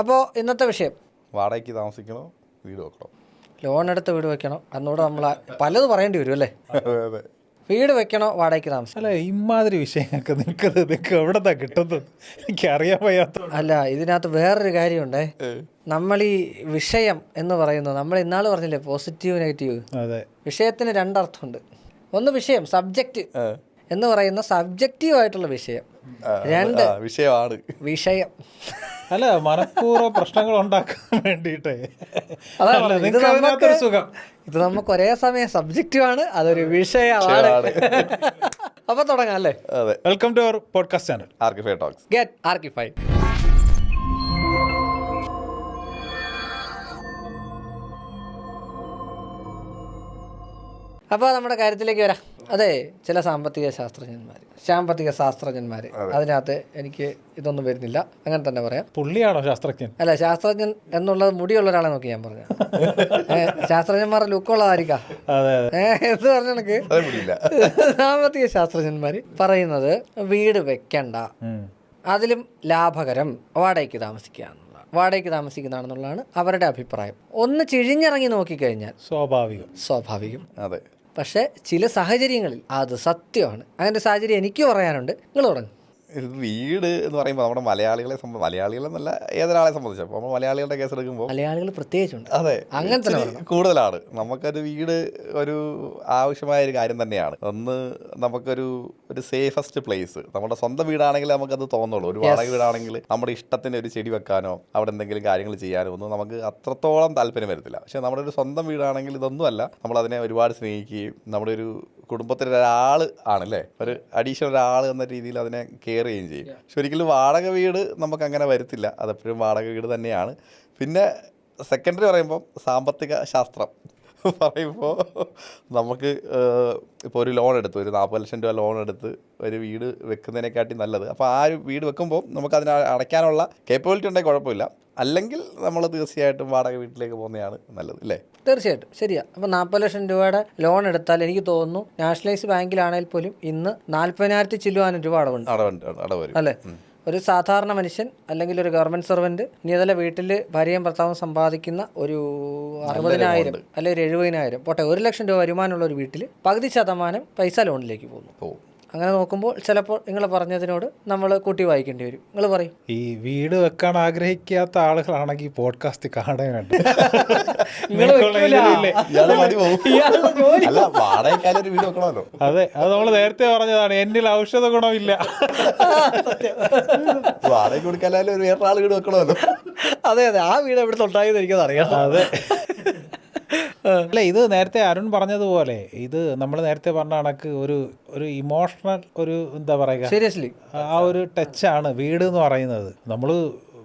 അപ്പോൾ ഇന്നത്തെ വിഷയം. വാടകയ്ക്ക് താമസിക്കണോ? വീട് വെക്കണോ? ലോൺ എടുത്ത് വീട് വെക്കണോ? അന്നൂടെ നമ്മൾ പലത് പറയേണ്ടി വരും അല്ലേ? വീട് വെക്കണോ? വാടകയ്ക്ക് താമസിക്കണം? അല്ല ഇമാതിരി വിഷയങ്ങൾക്ക് നിൽക്കുന്നത് നിങ്ങൾക്ക് എവിടെന്നാ കിട്ടുന്നത്? എനിക്ക് അറിയാൻ വയ്യാത്ത അല്ല ഇതിനകത്ത് വേറൊരു കാര്യമുണ്ടേ. നമ്മൾ ഈ വിഷയം എന്ന് പറയുന്നത് നമ്മൾ ഇന്നാൾ പറഞ്ഞില്ലേ പോസിറ്റീവ് നെഗറ്റീവ് അതെ. വിഷയത്തിന് രണ്ടർത്ഥമുണ്ട്. ഒന്ന് വിഷയം സബ്ജക്റ്റ് എന്ന് പറയുന്ന സബ്ജക്റ്റീവ് ആയിട്ടുള്ള വിഷയം. രണ്ട് വിഷയമാണ്. വിഷയം. അല്ല മനഃപൂർവം പ്രശ്നങ്ങൾ ഉണ്ടാക്കാൻ വേണ്ടിയിട്ടേ. നമുക്ക് സുഖം. ഇത് നമുക്ക് ഒരേ സമയം സബ്ജക്റ്റീവ് ആണ് അതൊരു വിഷയമാണ്. അപ്പൊ തുടങ്ങാം അല്ലേ? Welcome to our podcast channel Archify talks get Archify അപ്പോൾ നമ്മുടെ കാര്യത്തിലേക്ക് വരാം. അതെ ചില സാമ്പത്തിക ശാസ്ത്രജ്ഞന്മാർ സാമ്പത്തിക ശാസ്ത്രജ്ഞന്മാർ അതിനകത്ത് എനിക്ക് ഇതൊന്നും വരുന്നില്ല. അങ്ങനെ തന്നെ പറയാം. പുള്ളിയാണോ ശാസ്ത്രജ്ഞൻ? അല്ല ശാസ്ത്രജ്ഞൻ എന്നുള്ളത് മുടിയുള്ള ഒരാളെ നോക്കി ഞാൻ പറഞ്ഞു ശാസ്ത്രജ്ഞന്മാരുടെ ലുക്കുള്ളതായിരിക്കാം അതെ അതെ. ഏഹ് എന്ന് പറഞ്ഞ കണക്ക് സാമ്പത്തിക ശാസ്ത്രജ്ഞന്മാർ പറയുന്നത് വീട് വെക്കണ്ട. അതിലും ലാഭകരം വാടകയ്ക്ക് താമസിക്കുക വാടകയ്ക്ക് താമസിക്കുന്നതാണെന്നുള്ളതാണ് അവരുടെ അഭിപ്രായം. ഒന്ന് ചിഴിഞ്ഞിറങ്ങി നോക്കിക്കഴിഞ്ഞാൽ സ്വാഭാവികം. സ്വാഭാവികം. അതെ. പക്ഷേ ചില സാഹചര്യങ്ങളിൽ അത് സത്യമാണ്. അങ്ങനെ സാഹചര്യം എനിക്ക് പറയാനുണ്ട്. നിങ്ങൾ തുടങ്ങും. വീട് എന്ന് പറയുമ്പോൾ നമ്മുടെ മലയാളികളെ സംബന്ധിച്ച് മലയാളികളെന്നല്ല ഏതൊരാളെ സംബന്ധിച്ച്? അപ്പോൾ നമ്മൾ മലയാളികളുടെ കേസ് എടുക്കുമ്പോൾ മലയാളികൾ പ്രത്യേകിച്ചുണ്ട്. അതെ അങ്ങനെ തന്നെ കൂടുതലാണ്. നമുക്കൊരു വീട് ഒരു ആവശ്യമായ ഒരു കാര്യം തന്നെയാണ്. ഒന്ന് നമുക്കൊരു ഒരു സേഫസ്റ്റ് പ്ലേസ് നമ്മുടെ സ്വന്തം വീടാണെങ്കിൽ നമുക്കത് തോന്നുള്ളൂ. ഒരു വാടക വീടാണെങ്കിൽ നമ്മുടെ ഇഷ്ടത്തിന് ഒരു ചെടി വെക്കാനോ അവിടെ എന്തെങ്കിലും കാര്യങ്ങൾ ചെയ്യാനോ ഒന്നും നമുക്ക് അത്രത്തോളം താല്പര്യം വരത്തില്ല. പക്ഷേ നമ്മുടെ ഒരു സ്വന്തം വീടാണെങ്കിൽ ഇതൊന്നുമല്ല. നമ്മളതിനെ ഒരുപാട് സ്നേഹിക്കുകയും നമ്മുടെ ഒരു കുടുംബത്തിലെ ഒരാൾ ആണല്ലേ? ഒരു അഡീഷണൽ ഒരാൾ എന്ന രീതിയിൽ അതിനെ കെയർ ചെയ്യുകയും ചെയ്യും. പക്ഷെ ഒരിക്കലും വാടക വീട് നമുക്ക് അങ്ങനെ വരത്തില്ല. അതെപ്പോഴും വാടക വീട് തന്നെയാണ്. പിന്നെ സെക്കൻഡറി പറയുമ്പോൾ സാമ്പത്തിക ശാസ്ത്രം പറയുമ്പോൾ നമുക്ക് ഇപ്പോൾ ഒരു ലോൺ എടുത്ത് ഒരു നാൽപ്പത് ലക്ഷം രൂപ ലോൺ എടുത്ത് ഒരു വീട് വെക്കുന്നതിനെക്കാട്ടി നല്ലത്. അപ്പോൾ ആ ഒരു വീട് വെക്കുമ്പോൾ നമുക്ക് അതിനെ അടയ്ക്കാനുള്ള കേപ്പബിലിറ്റി ഉണ്ടെങ്കിൽ കുഴപ്പമില്ല. അല്ലെങ്കിൽ നമ്മൾ തീർച്ചയായിട്ടും വാടക വീട്ടിലേക്ക് പോകുന്നതാണ് നല്ലത് അല്ലേ? തീർച്ചയായിട്ടും. ശരിയാ. അപ്പോൾ നാൽപ്പത് ലക്ഷം രൂപയുടെ ലോൺ എടുത്താൽ എനിക്ക് തോന്നുന്നു നാഷണലൈസ് ബാങ്കിലാണെങ്കിൽ പോലും ഇന്ന് നാൽപ്പതിനായിരത്തി ചില്ലുവാനും രൂപ അടവുണ്ട്. അടവുണ്ട് അടവ് വരും. അല്ലേ? ഒരു സാധാരണ മനുഷ്യൻ അല്ലെങ്കിൽ ഒരു ഗവൺമെന്റ് സർവന്റ് ഇനി അതല്ല വീട്ടിൽ ഭാര്യയും ഭർത്താവും സമ്പാദിക്കുന്ന ഒരു അറുപതിനായിരം അല്ലെങ്കിൽ ഒരു എഴുപതിനായിരം പോട്ടെ ഒരു ലക്ഷം രൂപ വരുമാനമുള്ള ഒരു വീട്ടിൽ പകുതി ശതമാനം പൈസ ലോണിലേക്ക് പോകുന്നു. അങ്ങനെ നോക്കുമ്പോൾ ചിലപ്പോൾ നിങ്ങൾ പറഞ്ഞതിനോട് നമ്മൾ കൂട്ടി വായിക്കേണ്ടി വരും. നിങ്ങൾ പറയും. ഈ വീട് വെക്കാൻ ആഗ്രഹിക്കാത്ത ആളുകളാണെങ്കിൽ പോഡ്കാസ്റ്റ് കാണാൻ വേണ്ട. അതെ അത് നമ്മൾ നേരത്തെ പറഞ്ഞതാണ് എന്നിൽ ഔഷധ ഗുണമില്ല. വാടക ഒരു വേറെ ആൾ വീട് വെക്കണമല്ലോ. അതെ അതെ ആ വീട് എവിടെ ഉണ്ടായെന്ന് എനിക്കത് അറിയാം അതെ. അല്ല ഇത് നേരത്തെ അരുൺ പറഞ്ഞതുപോലെ ഇത് നമ്മൾ നേരത്തെ പറഞ്ഞ കണക്ക് ഒരു ഒരു ഇമോഷണൽ ഒരു എന്താ പറയുക സീരിയസ്ലി ആ ഒരു ടച്ചാണ് വീട് എന്ന് പറയുന്നത്. നമ്മൾ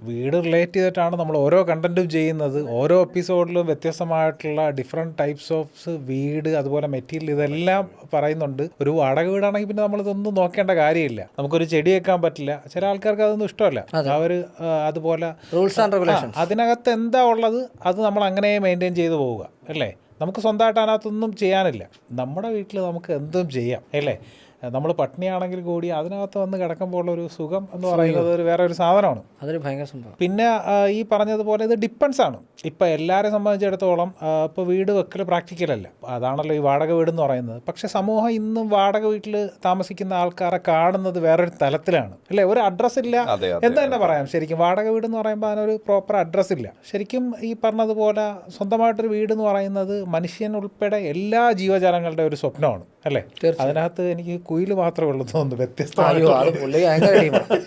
വീട് റിലേറ്റ് ചെയ്തിട്ടാണ് നമ്മൾ ഓരോ കണ്ടന്റും ചെയ്യുന്നത്. ഓരോ എപ്പിസോഡിലും വ്യത്യസ്തമായിട്ടുള്ള ഡിഫറെന്റ് ടൈപ്സ് ഓഫ് വീട് അതുപോലെ മെറ്റീരിയൽ ഇതെല്ലാം പറയുന്നുണ്ട്. ഒരു വാടക വീടാണെങ്കിൽ പിന്നെ നമ്മൾ ഇതൊന്നും നോക്കേണ്ട കാര്യമില്ല. നമുക്കൊരു ചെടി വെക്കാൻ പറ്റില്ല. ചില ആൾക്കാർക്ക് അതൊന്നും ഇഷ്ടമല്ല. അവർ അതുപോലെ റൂൾസ് ആൻഡ് റെഗുലേഷൻ അതിനകത്ത് എന്താ ഉള്ളത് അത് നമ്മൾ അങ്ങനെ മെയിന്റെയിൻ ചെയ്തു പോവുക. അല്ലേ? നമുക്ക് സ്വന്തമായിട്ട് അതിനകത്തൊന്നും ചെയ്യാനില്ല. നമ്മുടെ വീട്ടിൽ നമുക്ക് എന്തും ചെയ്യാം. അല്ലേ? നമ്മൾ പട്ടിണിയാണെങ്കിൽ കൂടി അതിനകത്ത് വന്ന് കിടക്കുമ്പോൾ ഉള്ള ഒരു സുഖം എന്ന് പറയുന്നത് ഒരു വേറെ ഒരു സാധനമാണ്. അതൊരു ഭയങ്കര സംഭവം. പിന്നെ ഈ പറഞ്ഞതുപോലെ ഇത് ഡിപ്പെൻസ് ആണ്. ഇപ്പം എല്ലാവരെയും സംബന്ധിച്ചിടത്തോളം ഇപ്പോൾ വീട് വെക്കൽ പ്രാക്ടിക്കലല്ല. അതാണല്ലോ ഈ വാടക വീട് എന്ന് പറയുന്നത്. പക്ഷെ സമൂഹം ഇന്നും വാടക വീട്ടിൽ താമസിക്കുന്ന ആൾക്കാരെ കാണുന്നത് വേറൊരു തലത്തിലാണ്. അല്ലേ? ഒരു അഡ്രസ്സ് ഇല്ല. എന്ന് തന്നെ പറയാം? ശരിക്കും വാടക വീട് എന്ന് പറയുമ്പോൾ അതിനൊരു പ്രോപ്പർ അഡ്രസ്സ് ഇല്ല. ശരിക്കും ഈ പറഞ്ഞതുപോലെ സ്വന്തമായിട്ടൊരു വീട് എന്ന് പറയുന്നത് മനുഷ്യൻ ഉൾപ്പെടെ എല്ലാ ജീവജാലങ്ങളുടെ ഒരു സ്വപ്നമാണ്. അല്ലേ? അതിനകത്ത് എനിക്ക് കുയിൽ മാത്രമേ ഉള്ളൂ തോന്നുന്നു. വ്യത്യസ്ത അയ്യോ അത് പുള്ളി ഭയങ്കര ടീമാണ്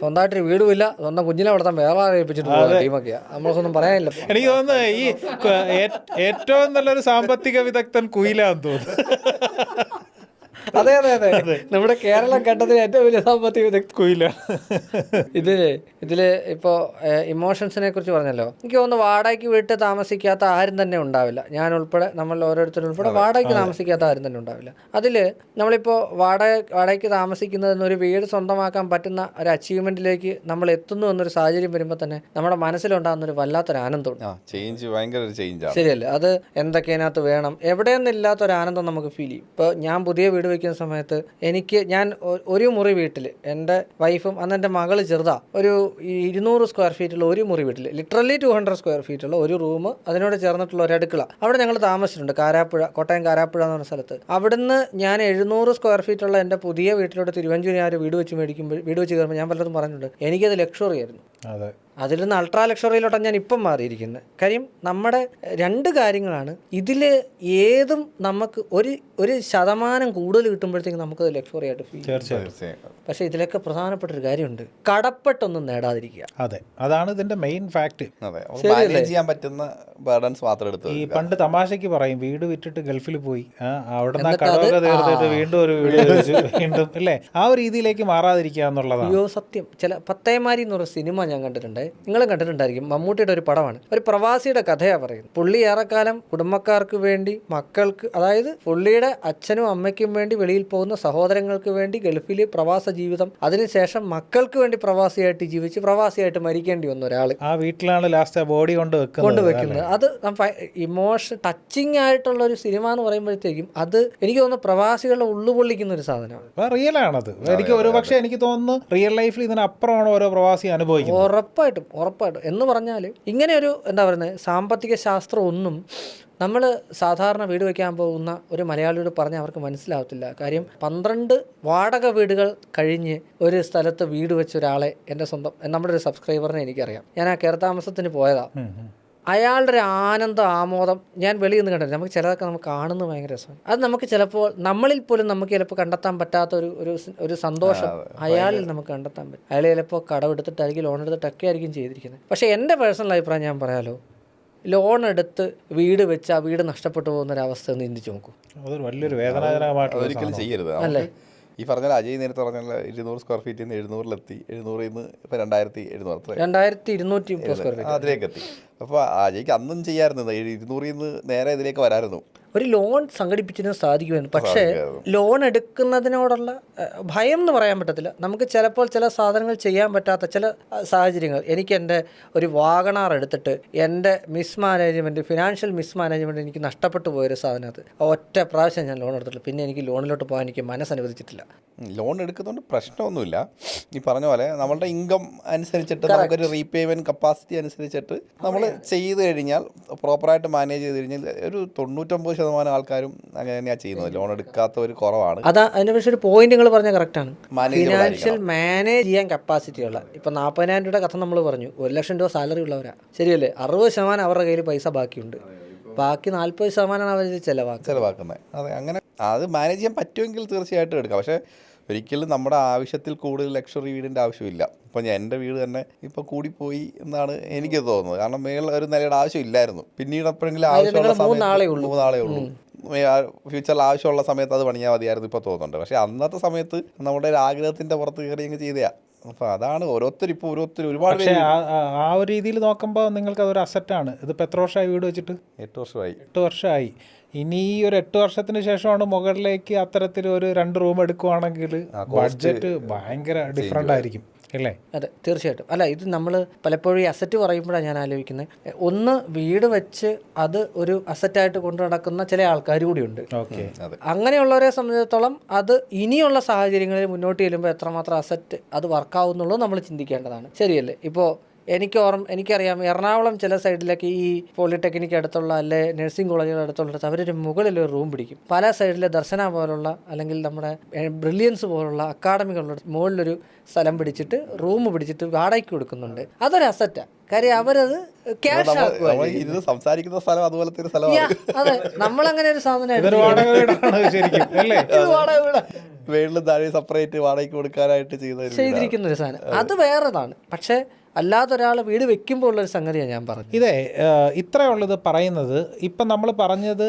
സ്വന്തമായിട്ടൊരു വീടുമില്ല. സ്വന്തം കുഞ്ഞിനെ വളർത്താൻ വേറെ ഏൽപ്പിച്ചിട്ട് പോകുന്ന ടീമൊക്കെയാ നമ്മൾക്കൊന്നും പറയാനില്ല. എനിക്ക് തോന്നുന്നു ഈ ഏറ്റവും നല്ലൊരു സാമ്പത്തിക വിദഗ്ധൻ കുയിലാന്ന് തോന്നുന്നു. അതെ അതെ അതെ. നമ്മുടെ കേരളം കണ്ടതിൽ ഏറ്റവും വലിയ സാമ്പത്തിക വിദഗ്ധ കുയില. ഇതിൽ ഇതിൽ ഇപ്പോ ഇമോഷൻസിനെ കുറിച്ച് പറഞ്ഞല്ലോ. എനിക്ക് തോന്നുന്നു വാടകയ്ക്ക് വീട്ടിൽ താമസിക്കാത്ത ആരും തന്നെ ഉണ്ടാവില്ല. ഞാൻ ഉൾപ്പെടെ നമ്മൾ ഓരോരുത്തരും ഉൾപ്പെടെ വാടകയ്ക്ക് താമസിക്കാത്ത ആരും തന്നെ ഉണ്ടാവില്ല. അതിൽ നമ്മളിപ്പോ വാടക വാടകയ്ക്ക് താമസിക്കുന്നതിന് ഒരു വീട് സ്വന്തമാക്കാൻ പറ്റുന്ന ഒരു അച്ചീവ്മെന്റിലേക്ക് നമ്മൾ എത്തുന്നു എന്നൊരു സാഹചര്യം വരുമ്പോൾ തന്നെ നമ്മുടെ മനസ്സിലുണ്ടാകുന്ന ഒരു വല്ലാത്തൊരു ആനന്ദം ചേഞ്ച് ഭയങ്കര ഒരു ചേഞ്ചാണ് ശരിയല്ലേ? അത് എന്തൊക്കെ അതിനകത്ത് വേണം? എവിടെയൊന്നും ഇല്ലാത്ത ഒരു ആനന്ദം നമുക്ക് ഫീൽ ചെയ്യും. ഇപ്പോൾ ഞാൻ പുതിയ വീട് വയ്ക്കുന്ന സമയത്ത് എനിക്ക് ഞാൻ ഒരു മുറി വീട്ടിൽ എന്റെ വൈഫും അന്ന് എന്റെ മകൾ ചെറുതാ. ഒരു ഇരുന്നൂറ് സ്ക്വയർ ഫീറ്റുള്ള ഒരു മുറി വീട്ടിൽ. ലിറ്ററലി ടു ഹൺഡ്രഡ് സ്ക്വയർ ഫീറ്റുള്ള ഒരു റൂം അതിനോട് ചേർന്നിട്ടുള്ള ഒരു അടുക്കള. അവിടെ ഞങ്ങൾ താമസിച്ചിട്ടുണ്ട്. കാരാപ്പുഴ കോട്ടയം കാരാപ്പുഴ എന്ന് പറഞ്ഞ സ്ഥലത്ത്. അവിടുന്ന് ഞാൻ എഴുന്നൂറ് സ്ക്വയർ ഫീറ്റുള്ള എന്റെ പുതിയ വീട്ടിലോട്ട് തിരുവഞ്ചൂരി ഞാൻ ഒരു വീട് വെച്ച് മേടിക്കുമ്പോൾ വീട് വെച്ച് കയറുമ്പോൾ ഞാൻ പലതും പറഞ്ഞിട്ടുണ്ട്. എനിക്കത് ലക്ഷറി ആയിരുന്നു. അതെ. അതിൽ നിന്ന് അൾട്രാ ലക്ഷറിയിലോട്ടാണ് ഞാൻ ഇപ്പം മാറിയിരിക്കുന്നത് കാര്യം നമ്മുടെ രണ്ട് കാര്യങ്ങളാണ്. ഇതിൽ ഏതും നമുക്ക് ഒരു ഒരു ശതമാനം കൂടുതൽ കിട്ടുമ്പോഴത്തേക്കും നമുക്കത് ലക്ഷറി ആയിട്ട് ഫീൽ തീർച്ചയായും. തീർച്ചയായും. പക്ഷേ ഇതിലൊക്കെ പ്രധാനപ്പെട്ട ഒരു കാര്യമുണ്ട്. കടപ്പെട്ടൊന്നും നേടാതിരിക്കുക. അതെ. അതാണ് ഇതിന്റെ മെയിൻ ഫാക്ട് അതെ. ചെയ്യാൻ പറ്റുന്ന ബർഡൻസ് മാത്രം എടുത്ത് ഈ പണ്ട് തമാശയ്ക്ക് പറയും വീട് വിറ്റിട്ട് ഗൾഫിൽ പോയി. അവിടെ കടമൊക്കെ തീർത്തിട്ട് വീണ്ടും ഒരു വീട് വീണ്ടും അല്ലേ? ആ ഒരു രീതിയിലേക്ക് മാറാതിരിക്കുക എന്നുള്ളതാണ്. അയ്യോ സത്യം. ചില പത്തേമാരി എന്ന് പറഞ്ഞ സിനിമ ഞാൻ കണ്ടിട്ടുണ്ട്. നിങ്ങളും കണ്ടിട്ടുണ്ടായിരിക്കും മമ്മൂട്ടിയുടെ ഒരു പടമാണ്. ഒരു പ്രവാസിയുടെ കഥയാണ് പറയുന്നത്. പുള്ളി ഏറെക്കാലം കുടുംബക്കാർക്ക് വേണ്ടി മക്കൾക്ക് അതായത് പുള്ളിയുടെ അച്ഛനും അമ്മയ്ക്കും വേണ്ടി വെളിയിൽ പോകുന്ന സഹോദരങ്ങൾക്ക് വേണ്ടി ഗൾഫിൽ പ്രവാസ ജീവിതം അതിനുശേഷം മക്കൾക്ക് വേണ്ടി പ്രവാസിയായിട്ട് ജീവിച്ച് പ്രവാസിയായിട്ട് മരിക്കേണ്ടി വന്ന ഒരാൾ ആ വീട്ടിലാണ് ലാസ്റ്റ് ബോഡി കൊണ്ട് വെക്കുന്നത് കൊണ്ടുവെക്കുന്നത് അത് ഇമോഷൻ ടച്ചിങ് ആയിട്ടുള്ള ഒരു സിനിമ എന്ന് പറയുമ്പോഴത്തേക്കും അത് എനിക്ക് തോന്നുന്നു പ്രവാസികളുടെ ഉള്ളുപൊള്ളിക്കുന്ന ഒരു സാധനമാണ്. റിയൽ ആണത്. എനിക്ക് ഒരു പക്ഷേ എനിക്ക് തോന്നുന്നു റിയൽ ലൈഫിൽ ഇതിനപ്പുറമാണ് ഓരോ പ്രവാസി അനുഭവിക്കുന്നത്. ഉറപ്പായിട്ടും. ഉറപ്പായിട്ടും എന്ന് പറഞ്ഞാൽ ഇങ്ങനെയൊരു എന്താ പറയുന്നത് സാമ്പത്തിക ശാസ്ത്രം ഒന്നും നമ്മൾ സാധാരണ വീട് വയ്ക്കാൻ പോകുന്ന ഒരു മലയാളിയോട് പറഞ്ഞാൽ അവർക്ക് മനസ്സിലാവത്തില്ല. കാര്യം പന്ത്രണ്ട് വാടക വീടുകൾ കഴിഞ്ഞ് ഒരു സ്ഥലത്ത് വീട് വെച്ച ഒരാളെ എന്റെ സ്വന്തം നമ്മുടെ ഒരു സബ്സ്ക്രൈബറിനെ എനിക്കറിയാം. ഞാൻ ആ കയറത്താമസത്തിന് പോയതാണ്. അയാളുടെ ഒരു ആനന്ദ ആമോദം ഞാൻ വെളിയിൽ നിന്ന് കണ്ടില്ല നമുക്ക് ചിലതൊക്കെ നമുക്ക് കാണുന്നത് ഭയങ്കര രസമാണ്. അത് നമുക്ക് ചിലപ്പോൾ നമ്മളിൽ പോലും നമുക്ക് ചിലപ്പോൾ കണ്ടെത്താൻ പറ്റാത്ത ഒരു ഒരു ഒരു സന്തോഷം അയാളിൽ നമുക്ക് കണ്ടെത്താൻ പറ്റും. അയാൾ ചിലപ്പോൾ കടമെടുത്തിട്ടായിരിക്കും ലോൺ എടുത്തിട്ടൊക്കെ ആയിരിക്കും ചെയ്തിരിക്കുന്നത്. പക്ഷേ എന്റെ പേഴ്സണൽ അഭിപ്രായം ഞാൻ പറയാലോ ലോൺ എടുത്ത് വീട് വെച്ച് ആ വീട് നഷ്ടപ്പെട്ടു പോകുന്ന ഒരു അവസ്ഥ ഒന്ന് ചിന്തിച്ച് നോക്കൂ. അതൊരു വലിയൊരു വേദനാജനകമായിട്ടുള്ള ഒരിക്കലും ചെയ്യരുത്. അല്ലേ? ഈ പറഞ്ഞ അജയ് നേരത്തെ പറഞ്ഞ ഇരുന്നൂറ് സ്ക്വയർ ഫീറ്റിൽ നിന്ന് എഴുന്നൂറിലെത്തി എഴുന്നൂറിൽ നിന്ന് ഇപ്പം രണ്ടായിരത്തി എഴുന്നൂറ് രണ്ടായിരത്തി ഇരുന്നൂറ്റി അതിലേക്ക് എത്തി. അപ്പോൾ അജയ്ക്ക് അന്നും ചെയ്യാമായിരുന്നു ഇരുന്നൂറിൽ നിന്ന് നേരെ ഇതിലേക്ക് വരായിരുന്നു. ഒരു ലോൺ സംഘടിപ്പിച്ചതിന് സാധിക്കുമായിരുന്നു. പക്ഷേ ലോൺ എടുക്കുന്നതിനോടുള്ള ഭയം എന്ന് പറയാൻ പറ്റത്തില്ല. നമുക്ക് ചിലപ്പോൾ ചില സാധനങ്ങൾ ചെയ്യാൻ പറ്റാത്ത ചില സാഹചര്യങ്ങൾ. എനിക്ക് എന്റെ ഒരു വാഗണാർ എടുത്തിട്ട് എന്റെ mis management financial mis management എനിക്ക് നഷ്ടപ്പെട്ടു പോയൊരു സാധനം അത്. ഒറ്റ പ്രാവശ്യം ഞാൻ ലോൺ എടുത്തിട്ടില്ല. പിന്നെ എനിക്ക് ലോണിലോട്ട് പോകാൻ എനിക്ക് മനസ്സനുവദിച്ചിട്ടില്ല. ലോൺ എടുക്കുന്നതുകൊണ്ട് പ്രശ്നമൊന്നുമില്ല. ഈ പറഞ്ഞ പോലെ നമ്മളുടെ ഇൻകം അനുസരിച്ചിട്ട് നമുക്കൊരു റീപേയ്മെന്റ് കപ്പാസിറ്റി അനുസരിച്ചിട്ട് നമ്മൾ ചെയ്ത് കഴിഞ്ഞാൽ പ്രോപ്പറായിട്ട് മാനേജ് ചെയ്ത് കഴിഞ്ഞാൽ ഒരു തൊണ്ണൂറ്റൊമ്പത് ശതമാനം ആൾക്കാരും അങ്ങനെ തന്നെയാണ് ചെയ്യുന്നത്. ലോൺ എടുക്കാത്ത ഒരു കുറവാണ്. അതാ അതിനെ പക്ഷേ ഒരു പോയിന്റ് നിങ്ങൾ പറഞ്ഞ കറക്റ്റാണ് ഫിനാൻഷ്യൽ മാനേജ് ചെയ്യാൻ കപ്പാസിറ്റി ഉള്ള ഇപ്പം നാൽപ്പതിനായിരം രൂപയുടെ കഥ നമ്മൾ പറഞ്ഞു. ഒരു ലക്ഷം രൂപ സാലറി ഉള്ളവരാ. ശരിയല്ലേ? അറുപത് ശതമാനം അവരുടെ കയ്യിൽ പൈസ ബാക്കിയുണ്ട്. ബാക്കി നാൽപ്പത് ശതമാനമാണ് അവർ ചെലവാക്കുന്നത്. ചിലവാക്കുന്നത്. അതെ അങ്ങനെ അത് മാനേജ് ചെയ്യാൻ പറ്റുമെങ്കിൽ തീർച്ചയായിട്ടും എടുക്കാം. പക്ഷേ ഒരിക്കലും നമ്മുടെ ആവശ്യത്തിൽ കൂടുതൽ ലക്ഷറി വീടിന്റെ ആവശ്യമില്ല. ഇപ്പം ഞാൻ എന്റെ വീട് തന്നെ ഇപ്പോൾ കൂടിപ്പോയി എന്നാണ് എനിക്ക് തോന്നുന്നത്. കാരണം മേളിൽ ഒരു നിലയുടെ ആവശ്യമില്ലായിരുന്നു. പിന്നീട് എപ്പോഴെങ്കിലും ആവശ്യമുള്ള സമയത്ത് ഉള്ളൂ. മൂന്നാളേ ഉള്ളൂ. ഫ്യൂച്ചറിൽ ആവശ്യമുള്ള സമയത്ത് അത് പണിയാൽ മതിയായിരുന്നു ഇപ്പോൾ തോന്നുന്നുണ്ട്. പക്ഷേ അന്നത്തെ സമയത്ത് നമ്മുടെ ഒരു ആഗ്രഹത്തിന്റെ പുറത്ത് കയറി അങ്ങ് ചെയ്തയാ. അപ്പോൾ അതാണ് ഓരോരുത്തർ ഇപ്പോൾ ഓരോരുത്തർ ഒരുപാട് ആ ഒരു രീതിയിൽ നോക്കുമ്പോൾ നിങ്ങൾക്ക് അതൊരു അസറ്റാണ് ഇതിപ്പോൾ എത്ര വർഷമായി വീട് വെച്ചിട്ട്? എട്ട് വർഷമായി. എട്ട് വർഷമായി. ഇനി ഈ ഒരു എട്ട് വർഷത്തിന് ശേഷമാണ് മുകളിലേക്ക് അത്തരത്തിൽ ഒരു രണ്ട് റൂം എടുക്കുവാണെങ്കിൽ ബഡ്ജറ്റ് ഭയങ്കര ഡിഫറെന്റ് ആയിരിക്കും അല്ലേ? അതെ തീർച്ചയായിട്ടും. അല്ല ഇത് നമ്മൾ പലപ്പോഴും ഈ അസറ്റ് പറയുമ്പോഴാണ് ഞാൻ ആലോചിക്കുന്നത്. ഒന്ന് വീട് വെച്ച് അത് ഒരു അസറ്റായിട്ട് കൊണ്ടു നടക്കുന്ന ചില ആൾക്കാർ കൂടിയുണ്ട്. അങ്ങനെയുള്ളവരെ സംബന്ധിച്ചിടത്തോളം അത് ഇനിയുള്ള സാഹചര്യങ്ങളിൽ മുന്നോട്ട് ചെല്ലുമ്പോൾ എത്രമാത്രം അസറ്റ് അത് വർക്കാവുന്നുള്ളൂ നമ്മൾ ചിന്തിക്കേണ്ടതാണ്. ശരിയല്ലേ? ഇപ്പോൾ എനിക്ക് ഓർമ്മ എനിക്കറിയാം എറണാകുളം ചില സൈഡിലൊക്കെ ഈ പോളിടെക്നിക് അടുത്തുള്ള അല്ലെ നഴ്സിംഗ് കോളേജുകൾ അടുത്തുള്ള അവരൊരു മുകളിൽ ഒരു റൂം പിടിക്കും. പല സൈഡിലെ ദർശന പോലുള്ള അല്ലെങ്കിൽ നമ്മുടെ ബ്രില്യൻസ് പോലുള്ള അക്കാഡമികളുടെ മുകളിലൊരു സ്ഥലം പിടിച്ചിട്ട് റൂം പിടിച്ചിട്ട് വാടകയ്ക്ക് കൊടുക്കുന്നുണ്ട്. അതൊരു അസറ്റാ കാര്യം അവരത് ക്യാഷ് ഇരുന്ന് സംസാരിക്കുന്ന സ്ഥലം അതുപോലത്തെ ഒരു സ്ഥലമാണ്. അതെ. നമ്മളങ്ങനെ ഒരു സാധനം താഴെ സെപ്പറേറ്റ് വാടകയ്ക്ക് കൊടുക്കാനായിട്ട്. ചെയ്തിരിക്കുന്ന ഒരു സാധനം. അത് വേറെതാണ് പക്ഷേ അല്ലാതെ ഒരാൾ വീട് വെക്കുമ്പോൾ ഉള്ളൊരു സംഗതിയാണ് ഞാൻ പറഞ്ഞത്. ഇതെ ഇത്രയുള്ളത് പറയുന്നത് ഇപ്പം നമ്മൾ പറഞ്ഞത്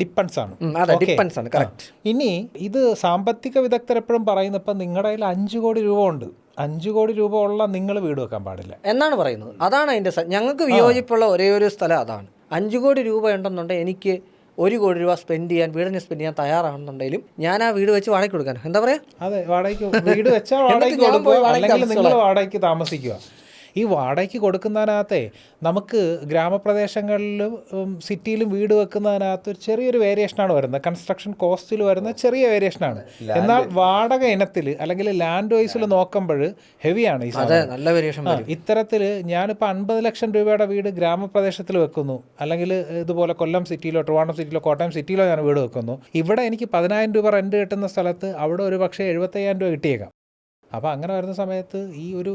ഡിപ്പെൻസ് ആണ്. അതെ. ഡിപ്പെൻസ് ആണ് കറക്റ്റ് ഇനി ഇത് സാമ്പത്തിക വിദഗ്ധർ എപ്പോഴും പറയുന്ന ഇപ്പം നിങ്ങളുടെ കയ്യിൽ അഞ്ച് കോടി രൂപ ഉണ്ട്. അഞ്ച് കോടി രൂപ ഉള്ള നിങ്ങൾ വീട് വെക്കാൻ പാടില്ല. എന്നാണ് പറയുന്നത്. അതാണ് അതിന്റെ ഞങ്ങൾക്ക് വിയോജിപ്പുള്ള ഒരേ ഒരു സ്ഥലം അതാണ്. അഞ്ച് കോടി രൂപ ഉണ്ടെന്നുണ്ടെങ്കിൽ എനിക്ക് ഒരു കോടി രൂപ സ്പെൻഡ് ചെയ്യാൻ വീടിന് സ്പെൻഡ് ചെയ്യാൻ തയ്യാറാണെന്നുണ്ടെങ്കിലും ഞാൻ ആ വീട് വെച്ച് വാടകയ്ക്ക് കൊടുക്കാൻ. എന്താ പറയാ? അതെ വാടകയ്ക്ക് വീട് വെച്ചാൽ വാടകയ്ക്ക് നിങ്ങൾ വാടകയ്ക്ക് താമസിക്കുക. ഈ വാടകയ്ക്ക് കൊടുക്കുന്നതിനകത്തെ നമുക്ക് ഗ്രാമപ്രദേശങ്ങളിലും സിറ്റിയിലും വീട് വെക്കുന്നതിനകത്ത് ഒരു ചെറിയൊരു വേരിയേഷനാണ് വരുന്നത്. കൺസ്ട്രക്ഷൻ കോസ്റ്റിൽ വരുന്ന ചെറിയ വേരിയേഷനാണ് എന്നാൽ വാടക ഇനത്തിൽ അല്ലെങ്കിൽ ലാൻഡ് വൈസിൽ നോക്കുമ്പോൾ ഹെവിയാണ് ഈ നല്ല വേരിയേഷൻ ഇത്തരത്തിൽ ഞാനിപ്പോൾ അൻപത് ലക്ഷം രൂപയുടെ വീട് ഗ്രാമപ്രദേശത്തിൽ വെക്കുന്നു. അല്ലെങ്കിൽ ഇതുപോലെ കൊല്ലം സിറ്റിയിലോ ട്രിവാൻഡ്രം സിറ്റിയിലോ കോട്ടയം സിറ്റിയിലോ ഞാൻ വീട് വെക്കുന്നു. ഇവിടെ എനിക്ക് പതിനായിരം രൂപ റെന്റ് കിട്ടുന്ന സ്ഥലത്ത് അവിടെ ഒരു പക്ഷേ എഴുപത്തയ്യായിരം രൂപ കിട്ടിയേക്കാം. അപ്പോൾ അങ്ങനെ വരുന്ന സമയത്ത് ഈ ഒരു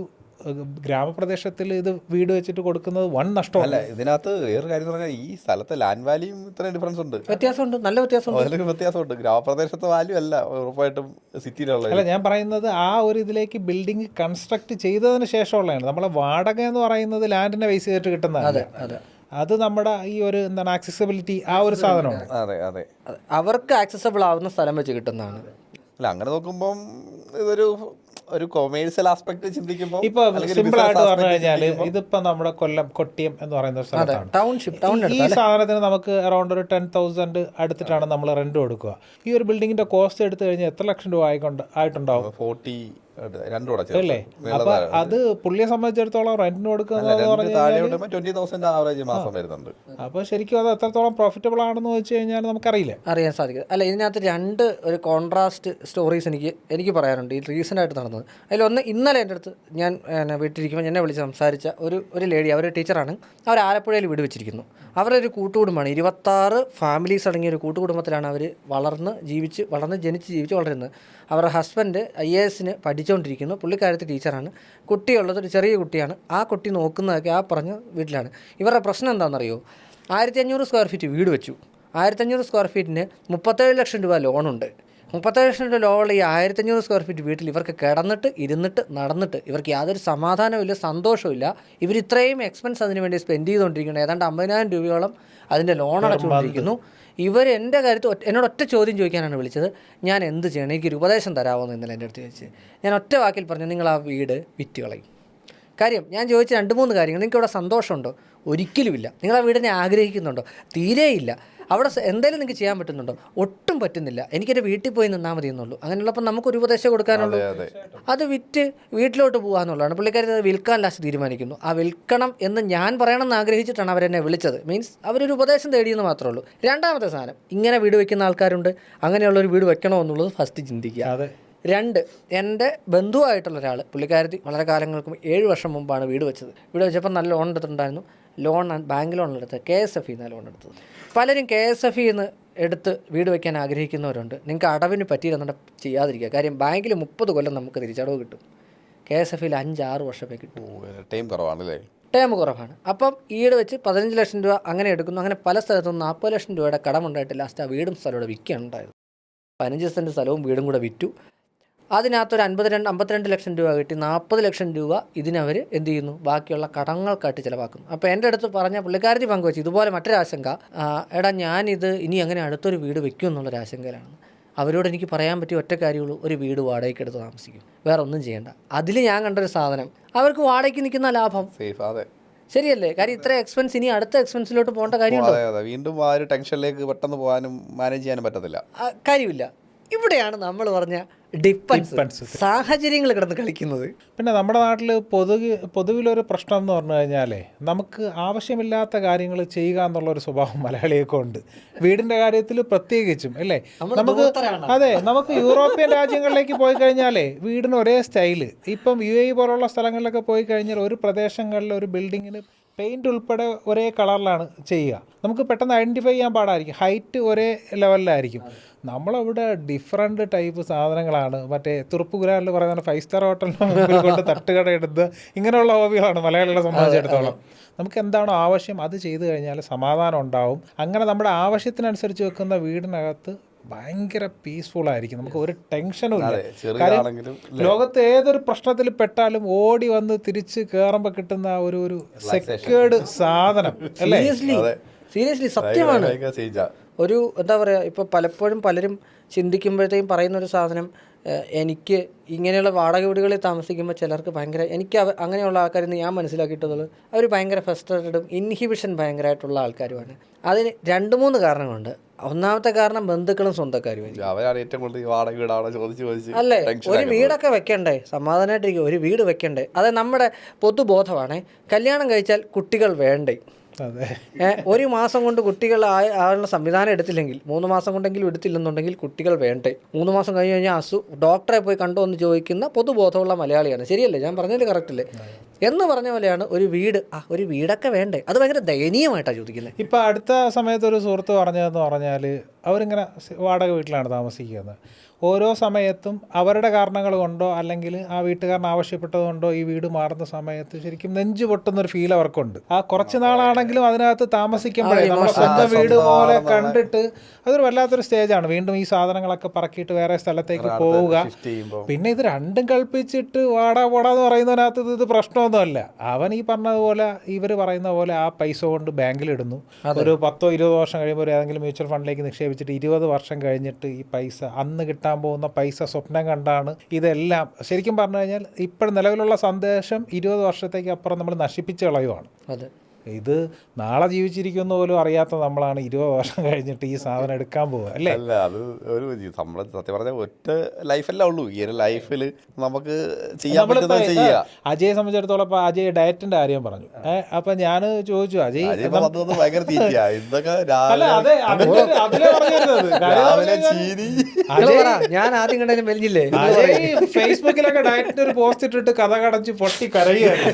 ഗ്രാമപ്രദേശത്തിൽ ഇത് വീട് വെച്ചിട്ട് കൊടുക്കുന്നത് വൺ അല്ല നഷ്ടമല്ല ഇതിനകത്ത് വേറൊരു കാര്യം പറഞ്ഞാൽ ഈ സ്ഥലത്തെ ലാൻഡ് വാല്യൂ ഇത്ര ഡിഫറൻസ് ഉണ്ട്. വ്യത്യാസമുണ്ട് നല്ല വ്യത്യാസമുണ്ട്. അതിലൊരു വ്യത്യാസമുണ്ട്. ഗ്രാമപ്രദേശത്തെ വാല്യൂ അല്ല ഉറപ്പായിട്ടും സിറ്റിയിലുള്ള അല്ല ഞാൻ പറയുന്നത് ആ ഒരു ഇതിലേക്ക് ബിൽഡിംഗ് കൺസ്ട്രക്ട് ചെയ്തതിന് ശേഷമുള്ളതാണ്. നമ്മളെ വാടക എന്ന് പറയുന്നത് ലാൻഡിനെ ബേസ് ചെയ്തിട്ട് കിട്ടുന്നതാണ് അതെ അത്. നമ്മുടെ ഈ ഒരു എന്താണ് ആക്സസിബിലിറ്റി ആ ഒരു സാധനമാണ്. അതെ അതെ. അതെ. അവർക്ക് ആക്സസബിൾ ആവുന്ന സ്ഥലം വെച്ച് കിട്ടുന്നതാണ്. അല്ല അങ്ങനെ നോക്കുമ്പം ഇതൊരു ഒരു കൊമേഴ്സ്യൽ ആസ്പെക്ട് ചിന്തിക്കുമ്പോൾ ഇപ്പൊ സിമ്പിൾ ആയിട്ട് പറഞ്ഞു കഴിഞ്ഞാൽ ഇതിപ്പോ നമ്മുടെ കൊല്ലം കൊട്ടിയം എന്ന് പറയുന്ന ഒരു സ്ഥലത്താണ്. ടൗൺഷിപ്പ് ടൗൺ ഈ സാധനത്തിന് നമുക്ക് അറൗണ്ട് ഒരു ടെൻ തൗസൻഡ് അടുത്തിട്ടാണ് നമ്മൾ റെന്റ് കൊടുക്കുക. ഈ ഒരു ബിൽഡിങ്ങിന്റെ കോസ്റ്റ് എടുത്തു കഴിഞ്ഞാൽ എത്ര ലക്ഷം രൂപ ആയിക്കൊണ്ട് ആയിട്ടുണ്ടാവും? ഫോർട്ടി അല്ലേ അപ്പൊ അത് പുള്ളിയെ സംബന്ധിച്ചിടത്തോളം റെന്റിന് കൊടുക്കുന്നത് ആവറേജ് മാസം വരുന്നുണ്ട്. അപ്പൊ ശരിക്കും അത് എത്രത്തോളം പ്രോഫിറ്റബിൾ ആണെന്ന് വെച്ച് കഴിഞ്ഞാൽ നമുക്കറിയില്ല. അറിയാൻ സാധിക്കും. അല്ല ഇതിനകത്ത് രണ്ട് ഒരു കോൺട്രാസ്റ്റ് സ്റ്റോറീസ് എനിക്ക് എനിക്ക് പറയാനുണ്ട്. ഈ റീസെന്റ് ആയിട്ട് നടന്നത്. ഒന്ന് ഇന്നലെ എന്റെ അടുത്ത് ഞാൻ വീട്ടിലിരിക്കുമ്പോൾ എന്നെ വിളിച്ച് സംസാരിച്ച ഒരു ഒരു ലേഡി അവർ ടീച്ചറാണ് അവർ ആലപ്പുഴയിൽ വീട് വെച്ചിരിക്കുന്നു. അവരൊരു കൂട്ടുകുടുംബമാണ്. ഇരുപത്താറ് ഫാമിലീസ് അടങ്ങിയ ഒരു കൂട്ടുകുടുംബത്തിലാണ് അവർ വളർന്ന് ജീവിച്ച് വളർന്ന് ജനിച്ച് ജീവിച്ച് വളരുന്നത്. അവരുടെ ഹസ്ബൻഡ് ഐ എ എസിന് പഠിച്ചുകൊണ്ടിരിക്കുന്നു. പുള്ളിക്കാരത്തെ ടീച്ചറാണ്. കുട്ടിയുള്ളത് ഒരു ചെറിയ കുട്ടിയാണ്. ആ കുട്ടി നോക്കുന്നതൊക്കെ ആ പറഞ്ഞ വീട്ടിലാണ്. ഇവരുടെ പ്രശ്നം എന്താണെന്നറിയോ? ആയിരത്തി അഞ്ഞൂറ് സ്ക്വയർ ഫീറ്റ് വീട് വെച്ചു. ആയിരത്തഞ്ഞൂറ് സ്ക്വയർ ഫീറ്റിന് മുപ്പത്തേഴ് ലക്ഷം രൂപ ലോണുണ്ട്. മുപ്പത്തേഴ് ലക്ഷം രൂപ ലോണുള്ള ഈ ആയിരത്തഞ്ഞൂറ് സ്ക്വയർ ഫീറ്റ് വീട്ടിൽ ഇവർക്ക് കിടന്നിട്ട് ഇരുന്നിട്ട് നടന്നിട്ട് ഇവർക്ക് യാതൊരു സമാധാനമില്ല സന്തോഷമില്ല ഇവർ ഇത്രയും എക്സ്പെൻസ് അതിന് വേണ്ടി സ്പെൻഡ് ചെയ്തുകൊണ്ടിരിക്കുന്നു ഏതാണ്ട് അമ്പതിനായിരം രൂപയോളം അതിന്റെ ലോൺ അടച്ചുകൊണ്ടിരിക്കുന്നു. ഇവർ എന്റെ കാര്യത്തിൽ എന്നോട് ഒറ്റ ചോദ്യം ചോദിക്കാനാണ് വിളിച്ചത്. ഞാൻ എന്ത് ചെയ്യണം? എനിക്കൊരു ഉപദേശം തരാമോ എന്ന് ഇന്നലെ എന്റെ അടുത്ത് ചോദിച്ച്. ഞാൻ ഒറ്റ വാക്കിൽ പറഞ്ഞു നിങ്ങൾ ആ വീട് വിറ്റ് കളയും കാര്യം ഞാൻ ചോദിച്ച രണ്ട് മൂന്ന് കാര്യങ്ങൾ നിങ്ങൾക്ക് ഇവിടെ സന്തോഷമുണ്ടോ? ഒരിക്കലുമില്ല. നിങ്ങൾ ആ വീടിനെ ആഗ്രഹിക്കുന്നുണ്ടോ? തീരെയില്ല. അവിടെ എന്തായാലും നിങ്ങൾക്ക് ചെയ്യാൻ പറ്റുന്നുണ്ടോ? ഒട്ടും പറ്റുന്നില്ല. എനിക്കെന്റെ വീട്ടിൽ പോയി നിന്നാൽ മതി എന്നുള്ളൂ. അങ്ങനെയുള്ളപ്പോൾ നമുക്കൊരു ഉപദേശം കൊടുക്കാനുള്ളൂ. അത് വിറ്റ് വീട്ടിലോട്ട് പോകാന്നുള്ളതാണ് പുള്ളിക്കാരി അത് വിൽക്കാൻ ലാസ്റ്റ് തീരുമാനിക്കുന്നു. ആ വിൽക്കണം എന്ന് ഞാൻ പറയണമെന്ന് ആഗ്രഹിച്ചിട്ടാണ് അവരെന്നെ വിളിച്ചത്. മീൻസ് അവരൊരു ഉപദേശം തേടിയെന്ന് മാത്രമേ ഉള്ളൂ. രണ്ടാമത്തെ സാധനം ഇങ്ങനെ വീട് വെക്കുന്ന ആൾക്കാരുണ്ട്. അങ്ങനെയുള്ള ഒരു വീട് വെക്കണോ എന്നുള്ളത് ഫസ്റ്റ് ചിന്തിക്കുക. അതെ. രണ്ട് എന്റെ ബന്ധുവായിട്ടുള്ള ഒരാൾ പുള്ളിക്കാരത്തി വളരെ കാലങ്ങൾക്ക് ഏഴ് വർഷം മുമ്പാണ് വീട് വെച്ചത്. വീട് വെച്ചപ്പോൾ നല്ല ലോൺ എടുത്തിട്ടുണ്ടായിരുന്നു. ലോൺ ബാങ്ക് ലോൺ എടുത്തത് കെ എസ് എഫ് ഇന്നാണ് ലോൺ എടുത്തത്. പലരും കെ എസ് എഫ് ഇന്ന് എടുത്ത് വീട് വയ്ക്കാൻ ആഗ്രഹിക്കുന്നവരുണ്ട്. നിങ്ങൾക്ക് അടവിന് പറ്റിയിരുന്നുണ്ട് ചെയ്യാതിരിക്കുക. കാര്യം ബാങ്കിൽ മുപ്പത് കൊല്ലം നമുക്ക് തിരിച്ചടവ് കിട്ടും. കെ എസ് എഫിൽ ഇയിൽ അഞ്ചാറ് വർഷമേ കിട്ടും. ടൈം കുറവാണല്ലേ? ടൈം കുറവാണ്. അപ്പം ഈട് വെച്ച് പതിനഞ്ച് ലക്ഷം രൂപ അങ്ങനെ എടുക്കുന്നു. അങ്ങനെ പല സ്ഥലത്തും നാൽപ്പത് ലക്ഷം രൂപയുടെ കടമുണ്ടായിട്ട് ലാസ്റ്റ് ആ വീടും സ്ഥലവും ഇവിടെ വിൽക്കുകയാണ് ഉണ്ടായത്. പതിനഞ്ച് സെന്റ് സ്ഥലവും വീടും കൂടെ വിറ്റു. അതിനകത്തൊരു അൻപത് രണ്ട് അമ്പത്തിരണ്ട് ലക്ഷം രൂപ കിട്ടി. നാൽപ്പത് ലക്ഷം രൂപ ഇതിനവർ എന്ത് ചെയ്യുന്നു? ബാക്കിയുള്ള കടങ്ങൾക്കായിട്ട് ചിലവാക്കുന്നു. അപ്പോൾ എന്റെ അടുത്ത് പറഞ്ഞ പുള്ളിക്കാരത്തി പങ്കുവച്ചു. ഇതുപോലെ മറ്റൊരു ആശങ്ക എടാ ഞാനിത് ഇനി അങ്ങനെ അടുത്തൊരു വീട് വെക്കും എന്നുള്ളൊരു ആശങ്കയിലാണ്. അവരോട് എനിക്ക് പറയാൻ പറ്റിയ ഒറ്റ കാര്യമുള്ളൂ ഒരു വീട് വാടകയ്ക്ക് എടുത്ത് താമസിക്കും. വേറെ ഒന്നും ചെയ്യേണ്ട. അതിൽ ഞാൻ കണ്ടൊരു സാധനം. അവർക്ക് വാടകയ്ക്ക് നിൽക്കുന്ന ലാഭം. ശരിയല്ലേ? കാര്യം ഇത്ര എക്സ്പെൻസ് ഇനി അടുത്ത എക്സ്പെൻസിലോട്ട് പോകേണ്ട കാര്യമുണ്ടോ? വീണ്ടും ആ ഒരു ടെൻഷനിലേക്ക് പെട്ടെന്ന് പോകാനും മാനേജ് ചെയ്യാനും പറ്റത്തില്ല. കാര്യമില്ല. ഇവിടെയാണ് നമ്മൾ പറഞ്ഞ ഡിപ്പൻസ്. സാഹചര്യങ്ങൾ കിടന്ന് കളിക്കുന്നത്. പിന്നെ നമ്മുടെ നാട്ടിൽ പൊതു പൊതുവിലൊരു പ്രശ്നം എന്ന് പറഞ്ഞു കഴിഞ്ഞാലേ നമുക്ക് ആവശ്യമില്ലാത്ത കാര്യങ്ങൾ ചെയ്യുക എന്നുള്ള ഒരു സ്വഭാവം മലയാളിയൊക്കെ ഉണ്ട്. വീടിന്റെ കാര്യത്തിൽ പ്രത്യേകിച്ചും അല്ലേ? നമുക്ക് അതെ നമുക്ക് യൂറോപ്യൻ രാജ്യങ്ങളിലേക്ക് പോയി കഴിഞ്ഞാലേ വീടിന് ഒരേ സ്റ്റൈൽ. ഇപ്പം യു എ പോലുള്ള സ്ഥലങ്ങളിലൊക്കെ പോയി കഴിഞ്ഞാൽ ഒരു പ്രദേശങ്ങളിൽ ഒരു ബിൽഡിങ്ങിന് പെയിന്റ് ഉൾപ്പെടെ ഒരേ കളറിലാണ് ചെയ്യുക. നമുക്ക് പെട്ടെന്ന് ഐഡന്റിഫൈ ചെയ്യാൻ പാടായിരിക്കും. ഹൈറ്റ് ഒരേ ലെവലിലായിരിക്കും നമ്മളവിടെ ഡിഫറെന്റ് ടൈപ്പ് സാധനങ്ങളാണ്. മറ്റേ തുറുപ്പുകുരാറിൽ പറയുന്ന ഫൈവ് സ്റ്റാർ ഹോട്ടലിന് മുമ്പിൽ കൊണ്ട് തട്ടുകട എടുത്ത് ഇങ്ങനെയുള്ള ഹോബികളാണ് മലയാളികളെ സംബന്ധിച്ചിടത്തോളം. നമുക്ക് എന്താണോ ആവശ്യം? അത് ചെയ്തു കഴിഞ്ഞാൽ സമാധാനം ഉണ്ടാവും. അങ്ങനെ നമ്മുടെ ആവശ്യത്തിനനുസരിച്ച് വെക്കുന്ന വീടിനകത്ത് ഭയങ്കര പീസ്ഫുൾ ആയിരിക്കും. നമുക്ക് ഒരു ടെൻഷനും ഇല്ല. ലോകത്ത് ഏതൊരു പ്രശ്നത്തിൽ പെട്ടാലും ഓടി വന്ന് തിരിച്ച് കയറുമ്പോൾ കിട്ടുന്ന ഒരു ഒരു സെക്യേർഡ് സാധനം അല്ലേ? സീരിയസ്ലി സീരിയസ്ലി സത്യമാണ്. ഒരു എന്താ പറയുക ഇപ്പോൾ പലപ്പോഴും പലരും ചിന്തിക്കുമ്പോഴത്തേക്കും പറയുന്ന ഒരു സാധനം എനിക്ക് ഇങ്ങനെയുള്ള വാടക വീടുകളിൽ താമസിക്കുമ്പോൾ ചിലർക്ക് ഭയങ്കര എനിക്ക് അങ്ങനെയുള്ള ആൾക്കാരിൽ നിന്ന് ഞാൻ മനസ്സിലാക്കിയിട്ടുള്ളത് അവർ ഭയങ്കര ഫ്രസ്ട്രേറ്റഡും ഇൻഹിബിഷൻ ഭയങ്കരമായിട്ടുള്ള ആൾക്കാരുമാണ്. അതിന് രണ്ട് മൂന്ന് കാരണങ്ങളുണ്ട്. ഒന്നാമത്തെ കാരണം ബന്ധുക്കളും സ്വന്തക്കാരും അവരാണ് ഏറ്റവും കൂടുതൽ ഈ വാടക വീടാണോ ചോദിച്ച് ചോദിച്ച് അല്ലേ? ഒരു. വീടൊക്കെ വെക്കണ്ടേ? സമാധാനമായിട്ടിരിക്കും ഒരു വീട് വെക്കണ്ടേ? അത് നമ്മുടെ പൊതുബോധമാണ്. കല്യാണം കഴിച്ചാൽ കുട്ടികൾ വേണ്ടേ? ഒരു മാസം കൊണ്ട് കുട്ടികൾ ആയുള്ള സംവിധാനം എടുത്തില്ലെങ്കിൽ മൂന്ന് മാസം കൊണ്ടെങ്കിലും എടുത്തില്ലെന്നുണ്ടെങ്കിൽ കുട്ടികൾ വേണ്ടേ? മൂന്ന് മാസം കഴിഞ്ഞ് കഴിഞ്ഞാൽ അസു ഡോക്ടറെ പോയി കണ്ടോ എന്ന് ചോദിക്കുന്ന പൊതുബോധമുള്ള മലയാളിയാണ്. ശരിയല്ലേ? ഞാൻ പറഞ്ഞതിൽ കറക്റ്റ് അല്ലേ എന്ന് പറഞ്ഞ പോലെയാണ് ഒരു വീട് ആ ഒരു വീടൊക്കെ വേണ്ടേ? അത് ഭയങ്കര ദയനീയമായിട്ടാണ് ചോദിക്കുന്നത്. ഇപ്പം അടുത്ത സമയത്ത് ഒരു സുഹൃത്ത് പറഞ്ഞതെന്ന് പറഞ്ഞാൽ അവരിങ്ങനെ വാടക വീട്ടിലാണ് താമസിക്കുന്നത്. ഓരോ സമയത്തും അവരുടെ കാരണങ്ങൾ കൊണ്ടോ അല്ലെങ്കിൽ ആ വീട്ടുകാരൻ ആവശ്യപ്പെട്ടത് കൊണ്ടോ ഈ വീട് മാറുന്ന സമയത്ത് ശരിക്കും നെഞ്ചു പൊട്ടുന്നൊരു ഫീൽ അവർക്കുണ്ട്. ആ കുറച്ച് നാളാണെങ്കിലും അതിനകത്ത് താമസിക്കുമ്പോഴേ നമ്മുടെ സ്വന്തം വീട് പോലെ കണ്ടിട്ട് അതൊരു വല്ലാത്തൊരു സ്റ്റേജാണ് വീണ്ടും ഈ സാധനങ്ങളൊക്കെ പറക്കിയിട്ട് വേറെ സ്ഥലത്തേക്ക് പോവുക. പിന്നെ ഇത് രണ്ടും കൽപ്പിച്ചിട്ട് വാടാ പോടാന്ന് പറയുന്നതിനകത്ത് ഇത് പ്രശ്നമൊന്നുമല്ല. അവൻ ഈ പറഞ്ഞതുപോലെ ഇവർ പറയുന്ന പോലെ ആ പൈസ കൊണ്ട് ബാങ്കിലിടുന്നു ഒരു പത്തോ ഇരുപതോ വർഷം കഴിയുമ്പോൾ ഏതെങ്കിലും മ്യൂച്വൽ ഫണ്ടിലേക്ക് നിക്ഷേപിച്ചിട്ട് ഇരുപത് വർഷം കഴിഞ്ഞിട്ട് ഈ പൈസ അന്ന് കിട്ടാൻ പോകുന്ന പൈസ സ്വപ്നം കണ്ടാണ് ഇതെല്ലാം. ശരിക്കും പറഞ്ഞു കഴിഞ്ഞാൽ ഇപ്പോൾ നിലവിലുള്ള സന്ദേശം ഇരുപത് വർഷത്തേക്ക് അപ്പുറം നമ്മൾ നശിപ്പിച്ച് കളയുവാണ്. അതെ. ഇത് നാളെ ജീവിച്ചിരിക്കുന്ന പോലും അറിയാത്ത നമ്മളാണ് ഇരുപത് വർഷം കഴിഞ്ഞിട്ട് ഈ സാധനം എടുക്കാൻ പോകുക അല്ലേ? അല്ല അത് ഒരു നമ്മൾ സത്യം പറഞ്ഞാൽ ഒറ്റ ലൈഫല്ല ഉള്ളൂ. ഈ ഒരു ലൈഫിൽ നമുക്ക് ചെയ്യാൻ ചെയ്യാം. അജയെ സംബന്ധിച്ചിടത്തോളം ഇപ്പൊ അജയ് ഡയറ്റിന്റെ കാര്യം പറഞ്ഞു. ഏഹ് അപ്പൊ ഞാൻ ചോദിച്ചു അജയ് ഞാൻ ആദ്യം കണ്ടാലും മെലിഞ്ഞില്ലേ? അജയ് ഫേസ്ബുക്കിലൊക്കെ ഡയറ്റിന്റെ ഒരു പോസ്റ്റ് ഇട്ടിട്ട് കഥ കടച്ച് പൊട്ടി കരയുകയാണ്.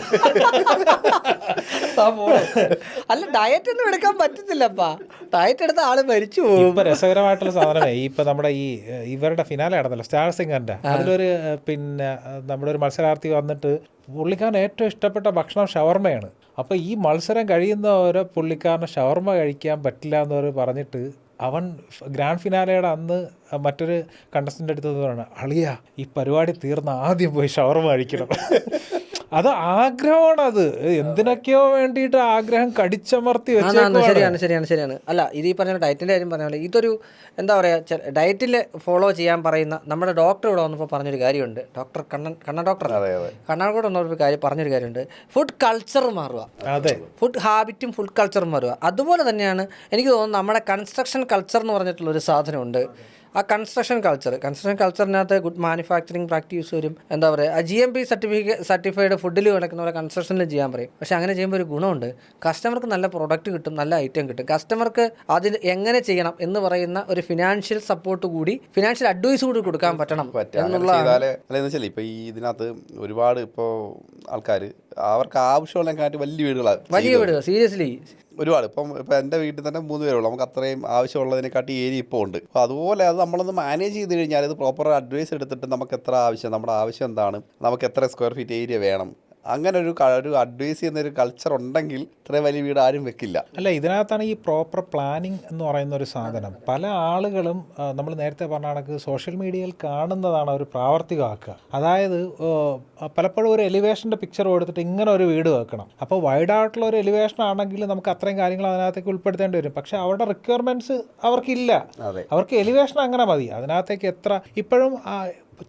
അല്ല ഡയറ്റ് ഒന്നും എടുക്കാൻ പറ്റത്തില്ലപ്പാ. ഡയറ്റ് എടുത്ത ആൾ മരിച്ചു പോകും. ഇപ്പൊ രസകരമായിട്ടുള്ള സാധനമേ ഇപ്പൊ നമ്മുടെ ഈ ഇവരുടെ ഫിനാലെ നടന്നല്ലോ സ്റ്റാർ സിംഗറിന്റെ അതിലൊരു പിന്നെ നമ്മുടെ ഒരു മത്സരാർത്ഥി വന്നിട്ട് പുള്ളിക്കാരൻ ഏറ്റവും ഇഷ്ടപ്പെട്ട ഭക്ഷണം ഷവർമയാണ്. അപ്പൊ ഈ മത്സരം കഴിയുന്നവരെ പുള്ളിക്കാരന് ഷവർമ കഴിക്കാൻ പറ്റില്ല എന്നവർ പറഞ്ഞിട്ട് അവൻ ഗ്രാൻഡ് ഫിനാലയുടെ അന്ന് മറ്റൊരു കണ്ടസ്റ്റന്റ് അടുത്ത് പറയണം അളിയ ഈ പരിപാടി തീർന്ന ആദ്യം പോയി ഷവർമ കഴിക്കണം. അത് ആഗ്രഹമാണ് അത് എന്തിനൊക്കെയോ വേണ്ടിയിട്ട് ആഗ്രഹം കടിച്ചമർത്തി ശരിയാണ് ശരിയാണ് ശരിയാണ്. അല്ല ഇത് ഈ പറഞ്ഞ ഡയറ്റിന്റെ കാര്യം പറഞ്ഞ പോലെ ഇതൊരു എന്താ പറയാ ഡയറ്റിൽ ഫോളോ ചെയ്യാൻ പറയുന്ന നമ്മുടെ ഡോക്ടർ ഇവിടെ വന്നപ്പോൾ പറഞ്ഞൊരു കാര്യമുണ്ട്. ഡോക്ടർ കണ്ണൻ കണ്ണൻ ഡോക്ടർ കണ്ണാർക്കോട് വന്നൊരു കാര്യം പറഞ്ഞൊരു കാര്യമുണ്ട്. ഫുഡ് കൾച്ചർ മാറുക. അതെ. ഫുഡ് ഹാബിറ്റും ഫുഡ് കൾച്ചറും മാറുക. അതുപോലെ തന്നെയാണ് എനിക്ക് തോന്നുന്നു നമ്മുടെ കൺസ്ട്രക്ഷൻ കൾച്ചർ എന്ന് പറഞ്ഞിട്ടുള്ള ഒരു സാധനമുണ്ട്. ആ കൺസ്ട്രക്ഷൻ കൾച്ചർ കൺസ്ട്രക്ഷൻ കൾച്ചറിനകത്ത് ഗുഡ് മാനുഫാക്ചറിങ് പ്രാക്ടീസ് വരും. എന്താ പറയുക G M P certificate certified ഫുഡിൽ കിടക്കുന്ന പോലെ കൺസ്ട്രക്ഷനിൽ ചെയ്യാൻ പറയും. പക്ഷേ അങ്ങനെ ചെയ്യുമ്പോൾ ഒരു ഗുണമുണ്ട്. കസ്റ്റമർക്ക് നല്ല പ്രോഡക്റ്റ് കിട്ടും നല്ല ഐറ്റം കിട്ടും. കസ്റ്റമർക്ക് അതിന് എങ്ങനെ ചെയ്യണം എന്ന് പറയുന്ന ഒരു ഫിനാൻഷ്യൽ സപ്പോർട്ട് കൂടി ഫിനാൻഷ്യൽ അഡ്വൈസ് കൂടി കൊടുക്കാൻ പറ്റണം വെച്ചാൽ ഇപ്പൊ ഈ ഇതിനകത്ത് ഒരുപാട് ഇപ്പോൾ ആൾക്കാർ അവർക്ക് ആവശ്യമുള്ള വലിയ വീടുകളാണ് വലിയ വീടുകൾ സീരിയസ്ലി ഒരുപാട്. ഇപ്പം ഇപ്പം എന്റെ വീട്ടിൽ തന്നെ മൂന്ന് പേരുള്ളൂ. നമുക്ക് അത്രയും ആവശ്യമുള്ളതിനെക്കാട്ടി ഏരിയ ഇപ്പോൾ ഉണ്ട്. അപ്പോൾ അതുപോലെ അത് നമ്മളൊന്ന് മാനേജ് ചെയ്ത് കഴിഞ്ഞാൽ ഇത് പ്രോപ്പർ അഡ്വൈസ് എടുത്തിട്ട് നമുക്ക് എത്ര ആവശ്യം നമ്മുടെ ആവശ്യം എന്താണ് നമുക്ക് എത്ര സ്ക്വയർ ഫീറ്റ് ഏരിയ വേണം അങ്ങനെ ഒരു ഒരു അഡ്വൈസ് ചെയ്യുന്ന ഒരു കൾച്ചർ ഉണ്ടെങ്കിൽ ഇത്ര വലിയ വീട് ആരും വെക്കില്ല. അല്ല ഇതിനകത്താണ് ഈ പ്രോപ്പർ പ്ലാനിങ് എന്ന് പറയുന്ന ഒരു സാധനം. പല ആളുകളും നമ്മൾ നേരത്തെ പറഞ്ഞ കണക്ക് സോഷ്യൽ മീഡിയയിൽ കാണുന്നതാണ് അവർ പ്രാവർത്തികമാക്കുക. അതായത് പലപ്പോഴും ഒരു എലിവേഷന്റെ പിക്ചർ കൊടുത്തിട്ട് ഇങ്ങനെ ഒരു വീട് വെക്കണം. അപ്പോൾ വൈഡ് ആയിട്ടുള്ള ഒരു എലിവേഷൻ ആണെങ്കിൽ നമുക്ക് അത്രയും കാര്യങ്ങൾ അതിനകത്തേക്ക് ഉൾപ്പെടുത്തേണ്ടി വരും. പക്ഷേ അവരുടെ റിക്വയർമെന്റ്സ് അവർക്കില്ല അവർക്ക് എലിവേഷൻ അങ്ങനെ മതി. അതിനകത്തേക്ക് എത്ര ഇപ്പോഴും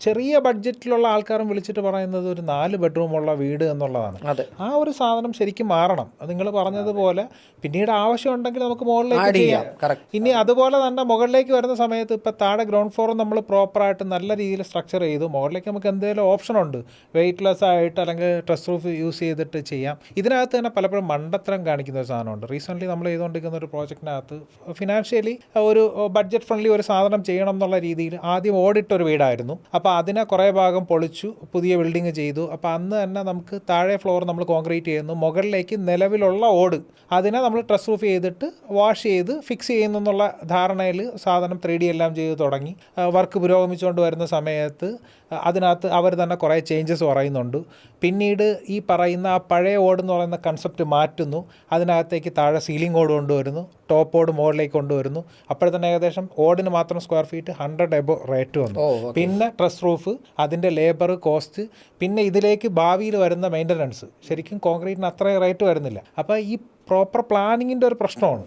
ചെറിയ ബഡ്ജറ്റിലുള്ള ആൾക്കാരും വിളിച്ചിട്ട് പറയുന്നത് ഒരു നാല് ബെഡ്റൂമുള്ള വീട് എന്നുള്ളതാണ്. അതെ. ആ ഒരു സാധനം ശരിക്കും മാറണം. നിങ്ങൾ പറഞ്ഞതുപോലെ പിന്നീട് ആവശ്യമുണ്ടെങ്കിൽ നമുക്ക് മുകളിലേക്ക് ചെയ്യാം. ചെയ്യാം. ഇനി അതുപോലെ തന്നെ മുകളിലേക്ക് വരുന്ന സമയത്ത് ഇപ്പം താഴെ ഗ്രൗണ്ട് ഫ്ലോർ നമ്മൾ പ്രോപ്പറായിട്ട് നല്ല രീതിയിൽ സ്ട്രക്ചർ ചെയ്തു. മുകളിലേക്ക് നമുക്ക് എന്തെങ്കിലും ഓപ്ഷൻ ഉണ്ട്. വെയിറ്റ്ലെസ് ആയിട്ട് അല്ലെങ്കിൽ ട്രസ് റൂഫ് യൂസ് ചെയ്തിട്ട് ചെയ്യാം. ഇതിനകത്ത് തന്നെ പലപ്പോഴും മണ്ടത്തരം കാണിക്കുന്ന ഒരു സാധനമുണ്ട്. റീസെന്റ്ലി നമ്മൾ ചെയ്തുകൊണ്ടിരിക്കുന്ന ഒരു പ്രോജക്റ്റിനകത്ത് ഫിനാൻഷ്യലി ഒരു ബഡ്ജറ്റ് ഫ്രണ്ട്ലി ഒരു സാധനം ചെയ്യണം എന്നുള്ള രീതിയിൽ ആദ്യം ഓടിട്ട ഒരു വീടായിരുന്നു. അപ്പോൾ അതിനെ കുറേ ഭാഗം പൊളിച്ചു പുതിയ ബിൽഡിങ് ചെയ്തു. അപ്പോൾ അന്ന് തന്നെ നമുക്ക് താഴെ ഫ്ലോർ നമ്മൾ കോൺക്രീറ്റ് ചെയ്യുന്നു. മുകളിലേക്ക് നിലവിലുള്ള ഓട്. അതിനെ നമ്മൾ ട്രസ് റൂഫ് ചെയ്തിട്ട് വാഷ് ചെയ്ത് ഫിക്സ് ചെയ്യുന്നു എന്നുള്ള ധാരണയിൽ സാധനം ത്രീ എല്ലാം ചെയ്ത് തുടങ്ങി. വർക്ക് പുരോഗമിച്ചുകൊണ്ട് വരുന്ന സമയത്ത് അതിനകത്ത് അവർ തന്നെ കുറേ ചേഞ്ചസ് പറയുന്നുണ്ട്. പിന്നീട് ഈ പറയുന്ന ആ പഴയ ഓട് എന്ന് പറയുന്ന കൺസെപ്റ്റ് മാറ്റുന്നു. അതിനകത്തേക്ക് താഴെ സീലിംഗ് ഓട് കൊണ്ടുവരുന്നു. ടോപ്പ് ഓട് മുകളിലേക്ക് കൊണ്ടുവരുന്നു. അപ്പോഴത്തന്നെ ഏകദേശം ഓടിന് മാത്രം square feet hundred above rate വന്നു. പിന്നെ ട്രസ് റൂഫ് അതിന്റെ ലേബർ കോസ്റ്റ് പിന്നെ ഇതിലേക്ക് ഭാവിയിൽ വരുന്ന മെയിന്റനൻസ് ശരിക്കും കോൺക്രീറ്റിന് അത്രയും റേറ്റ് വരുന്നില്ല. അപ്പോൾ ഈ പ്രോപ്പർ പ്ലാനിങ്ങിന്റെ ഒരു പ്രശ്നമാണ്.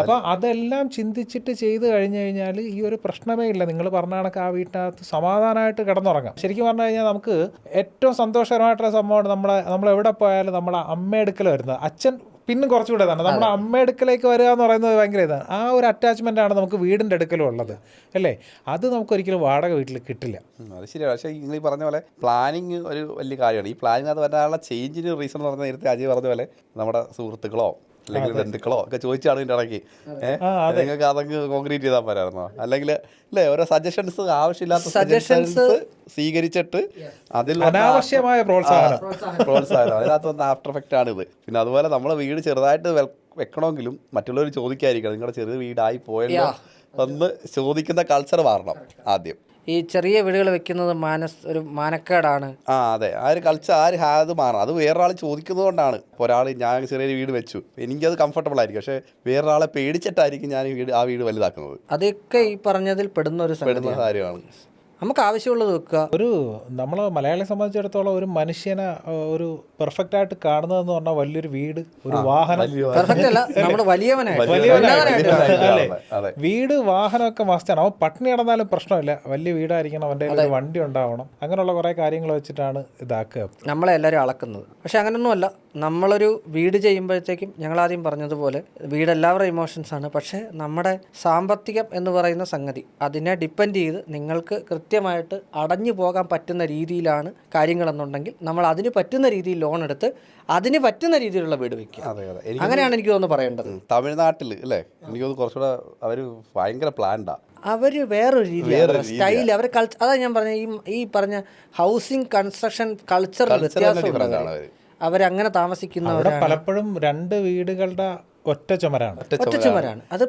അപ്പോൾ അതെല്ലാം ചിന്തിച്ചിട്ട് ചെയ്ത് കഴിഞ്ഞു കഴിഞ്ഞാൽ ഈ ഒരു പ്രശ്നമേ ഇല്ല. നിങ്ങൾ പറഞ്ഞ കണക്ക് ആ വീട്ടിനകത്ത് സമാധാനമായിട്ട് കിടന്നുറങ്ങാം. ശരിക്കും പറഞ്ഞു കഴിഞ്ഞാൽ നമുക്ക് ഏറ്റവും സന്തോഷകരമായിട്ടുള്ള സംഭവമാണ് നമ്മളെ നമ്മൾ എവിടെ പോയാലും നമ്മളെ അമ്മയെടുക്കൽ വരുന്നത്. അച്ഛൻ പിന്നും കുറച്ചുകൂടെ ഇതാണ്. നമ്മുടെ അമ്മ അടുക്കലേക്ക് വരിക എന്ന് പറയുന്നത് ഭയങ്കര ഇതാണ്. ആ ഒരു അറ്റാച്ച്മെന്റ് ആണ് നമുക്ക് വീടിന്റെ അടുക്കലും ഉള്ളത് അല്ലേ? അത് നമുക്ക് ഒരിക്കലും വാടക വീട്ടിൽ കിട്ടില്ല. അത് ശരിയാണ് പക്ഷേ നിങ്ങൾ ഈ പറഞ്ഞ പോലെ പ്ലാനിങ് ഒരു വലിയ കാര്യമാണ്. ഈ പ്ലാനിങ് അത് വരാനുള്ള ചേഞ്ചിന് റീസൺ എന്ന് പറഞ്ഞാൽ നേരത്തെ അജയ് പറഞ്ഞ പോലെ നമ്മുടെ സുഹൃത്തുക്കളോ അല്ലെങ്കിൽ ബന്ധുക്കളോ ഒക്കെ ചോദിച്ചാണ് ഇതിന്റെ ഇടയ്ക്ക്. ഏഹ്? നിങ്ങൾക്ക് അതങ്ങ് കോൺക്രീറ്റ് ചെയ്താൽ പോരായിരുന്നോ? അല്ലെങ്കിൽ അല്ലേ ഓരോ സജഷൻസ് ആവശ്യമില്ലാത്ത സജഷൻസ് സ്വീകരിച്ചിട്ട് അതിൽ അനാവശ്യമായ പ്രോത്സാഹനം. പ്രോത്സാഹനം. അതിനകത്ത് വന്ന ആഫ്റ്റർ എഫക്റ്റ് ആണിത്. പിന്നെ അതുപോലെ നമ്മളെ വീട് ചെറുതായിട്ട് വെക്കണമെങ്കിലും മറ്റുള്ളവർ ചോദിക്കാതിരിക്കണം. നിങ്ങളുടെ ചെറിയ വീടായി പോയല്ലോ എന്ന് ചോദിക്കുന്ന കൾച്ചർ മാറണം ആദ്യം. ഈ ചെറിയ വീടുകൾ വെക്കുന്നത് മാനസ് ഒരു മാനക്കേടാണ്. ആ അതെ. ആ ഒരു കൾച്ചർ ആ ഒരു അത് മാറണം. അത് വേറൊരാൾ ചോദിക്കുന്നത് കൊണ്ടാണ് ഒരാൾ ഞാൻ ചെറിയൊരു വീട് വെച്ചു. എനിക്കത് കംഫർട്ടബിൾ ആയിരിക്കും. പക്ഷേ വേറൊരാളെ പേടിച്ചിട്ടായിരിക്കും ഞാൻ ഈ വീട് ആ വീട് വലുതാക്കുന്നത്. അതൊക്കെ ഈ പറഞ്ഞതിൽ പെടുന്ന ഒരു പെടുന്ന കാര്യമാണ്. നമുക്ക് ആവശ്യമുള്ളത് വെക്കുക. ഒരു നമ്മൾ മലയാളിയെ സംബന്ധിച്ചിടത്തോളം ഒരു മനുഷ്യനെ ഒരു പെർഫെക്റ്റ് ആയിട്ട് കാണുന്നതെന്ന് പറഞ്ഞാൽ വലിയൊരു വീട് ഒരു വാഹനം. പെർഫെക്റ്റ് അല്ല നമ്മൾ വലിയവനായിട്ട്. വീട് വാഹനമൊക്കെ മസ്റ്റാണ് അവൻ പട്ടിണി കിടന്നാലും പ്രശ്നമില്ല. വലിയ വീടായിരിക്കണം അവന്റെ ഒരു വണ്ടി ഉണ്ടാവണം. അങ്ങനെയുള്ള കുറേ കാര്യങ്ങൾ വെച്ചിട്ടാണ് ഇതാക്കുക. നമ്മളെ എല്ലാവരും അളക്കുന്നത്. പക്ഷെ അങ്ങനെയൊന്നുമല്ല നമ്മളൊരു വീട് ചെയ്യുമ്പോഴത്തേക്കും ഞങ്ങൾ ആദ്യം പറഞ്ഞതുപോലെ വീട് എല്ലാവരുടെ ഇമോഷൻസ് ആണ്. പക്ഷേ നമ്മുടെ സാമ്പത്തികം എന്ന് പറയുന്ന സംഗതി അതിനെ ഡിപ്പെൻഡ് ചെയ്ത് നിങ്ങൾക്ക് കൃത്യമായിട്ട് അടഞ്ഞു പോകാൻ പറ്റുന്ന രീതിയിലാണ് കാര്യങ്ങളെന്നുണ്ടെങ്കിൽ നമ്മൾ അതിന് പറ്റുന്ന രീതിയിൽ ലോൺ എടുത്ത് അതിന് പറ്റുന്ന രീതിയിലുള്ള വീട് വയ്ക്കുക അതെ അതെ. എനിക്ക് അങ്ങനെയാണ് എനിക്ക് തോന്നുന്നു പറയേണ്ടത്. തമിഴ്നാട്ടിൽ അല്ലേ? എനിക്ക് തോന്നുന്നു കുറച്ചുകൂടെ അവർ ഭയങ്കര പ്ലാൻഡാ അവർ വേറൊരു രീതിയാണ്. സ്റ്റൈൽ അവർ കൾച്ചർ അതാ ഞാൻ പറഞ്ഞ ഈ ഈ പറഞ്ഞ ഹൗസിംഗ് കൺസ്ട്രക്ഷൻ കൾച്ചർ വ്യത്യാസമുണ്ട്. അവർ. അവരങ്ങനെ താമസിക്കുന്നവരുടെ താമസിക്കുന്നവരാണ് പലപ്പോഴും രണ്ട് വീടുകളുടെ ഒറ്റ ചുമരാണ്. ഒറ്റ ചുമരാണ്. അത്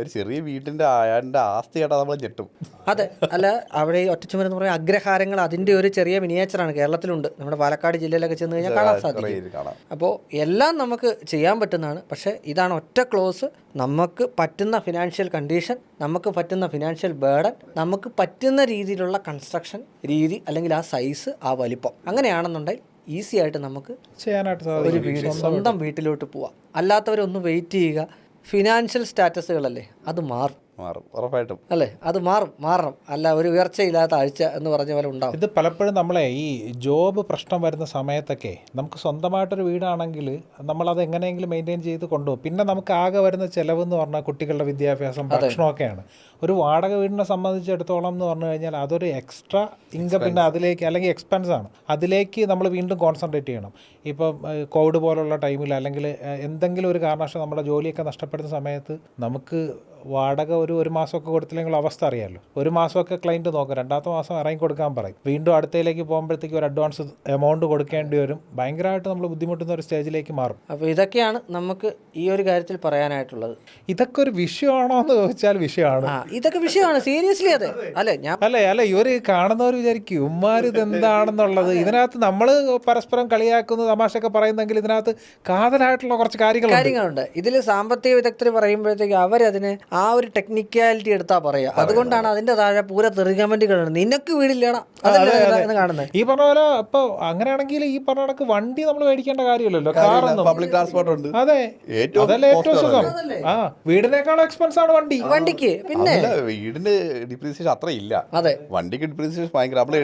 ഒരു ചെറിയ വീട്ടിന്റെ അയാളുടെ ആസ്തി നമ്മൾ ഞെട്ടും. അതെ. അല്ല അവിടെ ഈ ഒറ്റ ചുമരം എന്ന് പറയുന്ന അഗ്രഹാരങ്ങൾ അതിന്റെ ഒരു ചെറിയ മിനിയേച്ചറാണ് കേരളത്തിലുണ്ട്. നമ്മുടെ പാലക്കാട് ജില്ലയിലൊക്കെ ചെന്ന് കഴിഞ്ഞാൽ കാണാൻ സാധിക്കും. അപ്പോൾ എല്ലാം നമുക്ക് ചെയ്യാൻ പറ്റുന്നതാണ്. പക്ഷേ ഇതാണ് ഒറ്റ ക്ലോസ് നമുക്ക് പറ്റുന്ന ഫിനാൻഷ്യൽ കണ്ടീഷൻ നമുക്ക് പറ്റുന്ന ഫിനാൻഷ്യൽ ബേർഡൻ നമുക്ക് പറ്റുന്ന രീതിയിലുള്ള കൺസ്ട്രക്ഷൻ രീതി അല്ലെങ്കിൽ ആ സൈസ് ആ വലിപ്പം. അങ്ങനെയാണെന്നുണ്ടെങ്കിൽ ഈസി ആയിട്ട് നമുക്ക് ചെയ്യാനായിട്ട് ഒരു സാധിക്കും വീട് സ്വന്തം വീട്ടിലോട്ട് പോവാം. അല്ലാത്തവരൊന്ന് വെയിറ്റ് ചെയ്യുക. ഫിനാൻഷ്യൽ സ്റ്റാറ്റസുകളല്ലേ? അത് മാറും. മാറും. ഉറപ്പായിട്ടും. അല്ലേ? അത് മാറും മാറണം. അല്ല ഒരു ഉയർച്ചയില്ലാത്ത ആഴ്ച എന്ന് പറഞ്ഞ പോലെ ഉണ്ടാവും. ഇത് പലപ്പോഴും നമ്മളെ ഈ ജോബ് പ്രശ്നം വരുന്ന സമയത്തൊക്കെ നമുക്ക് സ്വന്തമായിട്ടൊരു വീടാണെങ്കിൽ നമ്മളത് എങ്ങനെയെങ്കിലും മെയിന്റെയിൻ ചെയ്ത് കൊണ്ടുപോകും. പിന്നെ നമുക്ക് ആകെ വരുന്ന ചിലവ് എന്ന് പറഞ്ഞാൽ കുട്ടികളുടെ വിദ്യാഭ്യാസം ഭക്ഷണമൊക്കെയാണ്. ഒരു വാടക വീടിനെ സംബന്ധിച്ചിടത്തോളം എന്ന് പറഞ്ഞു കഴിഞ്ഞാൽ അതൊരു എക്സ്ട്രാ ഇൻകം പിന്നെ അതിലേക്ക് അല്ലെങ്കിൽ എക്സ്പെൻസ് ആണ്. അതിലേക്ക് നമ്മൾ വീണ്ടും കോൺസെൻട്രേറ്റ് ചെയ്യണം. ഇപ്പം കോവിഡ് പോലുള്ള ടൈമിൽ അല്ലെങ്കിൽ എന്തെങ്കിലും ഒരു കാരണവശാൽ നമ്മുടെ ജോലിയൊക്കെ നഷ്ടപ്പെടുന്ന സമയത്ത് നമുക്ക് വാടക ഒരു ഒരു മാസമൊക്കെ കൊടുത്തില്ലെങ്കിൽ അവസ്ഥ അറിയാമല്ലോ ഒരു മാസമൊക്കെ ക്ലൈന്റ് നോക്കും. രണ്ടാമത്തെ മാസം ഇറങ്ങി കൊടുക്കാൻ പറയും. വീണ്ടും അടുത്തയിലേക്ക് പോകുമ്പോഴത്തേക്ക് ഒരു അഡ്വാൻസ് എമൗണ്ട് കൊടുക്കേണ്ടി വരും. ഭയങ്കരമായിട്ട് നമ്മൾ ബുദ്ധിമുട്ടുന്ന ഒരു സ്റ്റേജിലേക്ക് മാറും. അപ്പോൾ ഇതൊക്കെയാണ് നമുക്ക് ഈ ഒരു കാര്യത്തിൽ പറയാനായിട്ടുള്ളത്. ഇതൊക്കെ ഒരു വിഷയമാണോ എന്ന് ചോദിച്ചാൽ വിഷയമാണ്. ഇതൊക്കെ വിഷയമാണ്. സീരിയസ്ലി അതെ. അല്ലെ ഞാൻ അല്ലേ അല്ല ഇവർ കാണുന്നവർ വിചാരിക്കും ഉമ്മാർ ഇതെന്താണെന്നുള്ളത്? ഇതിനകത്ത് നമ്മൾ പരസ്പരം കളിയാക്കുന്ന തമാശയൊക്കെ പറയുന്നെങ്കിൽ ഇതിനകത്ത് കാതലായിട്ടുള്ള കുറച്ച് കാര്യങ്ങൾ കാര്യങ്ങളുണ്ട്. ഇതിൽ സാമ്പത്തിക വിദഗ്ധർ പറയുമ്പോഴത്തേക്ക് അവരതിന് ആ ഒരു ടെക്നിക്കാലിറ്റി എടുത്താ പറയാ അതുകൊണ്ടാണ് അതിന്റെ താഴെ പൂര തെറികമന്റുകൾ നിനക്ക് വീടില്ലടാ? അതല്ലേ കാണുന്നത് ഈ പറഞ്ഞ പോലെ അപ്പൊ അങ്ങനെയാണെങ്കിൽ ഈ പറഞ്ഞ കണക്ക് വണ്ടി നമ്മൾ മേടിക്കേണ്ട കാര്യമില്ലല്ലോ. കാറൊന്നും. പബ്ലിക് ട്രാൻസ്പോർട്ട് ഉണ്ട്. അതെ. ഏറ്റവും അതല്ലേ ഏറ്റവും സുഖം. ആ വീടിനേക്കാളും എക്സ്പെൻസ് ആണ് വണ്ടി. വണ്ടിക്ക്. പിന്നെ? വീടിന് വീടിന്റെ ഡിപ്രീസിയേഷൻ അത്ര ഇല്ല. അതെ. വണ്ടിക്ക് ഡിപ്രീസിയേഷൻ ഭയങ്കര. നമ്മൾ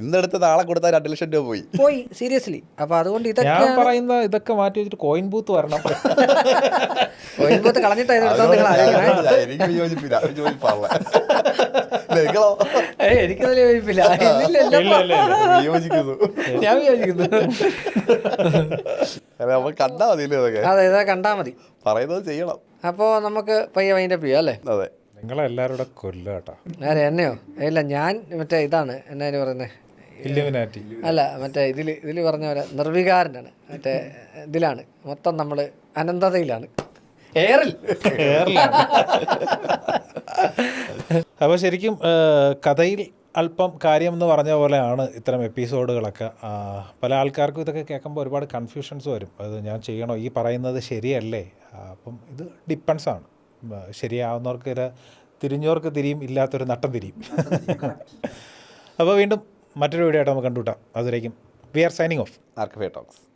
ഇന്നെടുത്ത് നാളെ കൊടുത്താൽ രണ്ട് ലക്ഷം രൂപ പോയി. പോയി സീരിയസ്ലി അപ്പൊ അതുകൊണ്ട് ഇതൊക്കെ ഞാൻ പറയുന്ന ഇതൊക്കെ മാറ്റി വെച്ചിട്ട് കോയിൻ ബൂത്ത് വരണം. ബൂത്ത് കളഞ്ഞിട്ട് കളഞ്ഞിട്ടായിരുന്നു നിങ്ങൾ ആലോചിക്കണേ. അതുകൊണ്ട് എനിക്ക് വിയോജിപ്പില്ല ഒരു യോജിപ്പാറില്ല. നിങ്ങളോ ഏയ് എനിക്കതിൽ യോജിപ്പില്ല. ഇല്ലില്ല, ഇല്ല. ഇല്ല, ഇല്ല, ഇല്ല. ഞാൻ യോജിക്കുന്നു. അല്ല, നമ്മൾ കണ്ടാ മതിയല്ലേ അതെ ഇതാ കണ്ടാ മതി. പറയുന്നത് ചെയ്യണം. അപ്പോൾ നമുക്ക് പയ്യെ വൈൻഡപ്പ് ചെയ്യാം അല്ലേ? അതെ. നിങ്ങളെല്ലാരുടെ കൂടെ കൊല്ലുക കേട്ടോ. എന്നെയോ? ഇല്ല ഞാൻ മറ്റേ ഇതാണ്. എന്നാ പറയുന്നത് ഇല്ലുമിനാറ്റി. അല്ല മറ്റേ ഇതിൽ ഇതിൽ പറഞ്ഞ പോലെ നിർവികാരനാണ്. മറ്റേ ഇതിലാണ്. മൊത്തം നമ്മൾ അനന്തതയിലാണ്. എയറിൽ അപ്പോൾ ശരിക്കും കഥയിൽ അല്പം കാര്യം എന്ന് പറഞ്ഞ പോലെയാണ് ഇത്തരം എപ്പിസോഡുകളൊക്കെ. പല ആൾക്കാർക്കും ഇതൊക്കെ കേൾക്കുമ്പോൾ ഒരുപാട് കൺഫ്യൂഷൻസ് വരും. അത് ഞാൻ ചെയ്യണോ? ഈ പറയുന്നത് ശരിയല്ലേ? അപ്പം ഇത് ഡിപ്പെൻസ് ആണ്. ശരിയാവുന്നവർക്ക് ഇത് തിരിഞ്ഞവർക്ക് തിരിയും ഇല്ലാത്തൊരു നട്ടം തിരിയും. അപ്പോൾ വീണ്ടും മറ്റൊരു വീഡിയോ ആയിട്ട് നമുക്ക് കണ്ടുകൂട്ടാം അതുവരേക്കും we are signing off. Archify talks.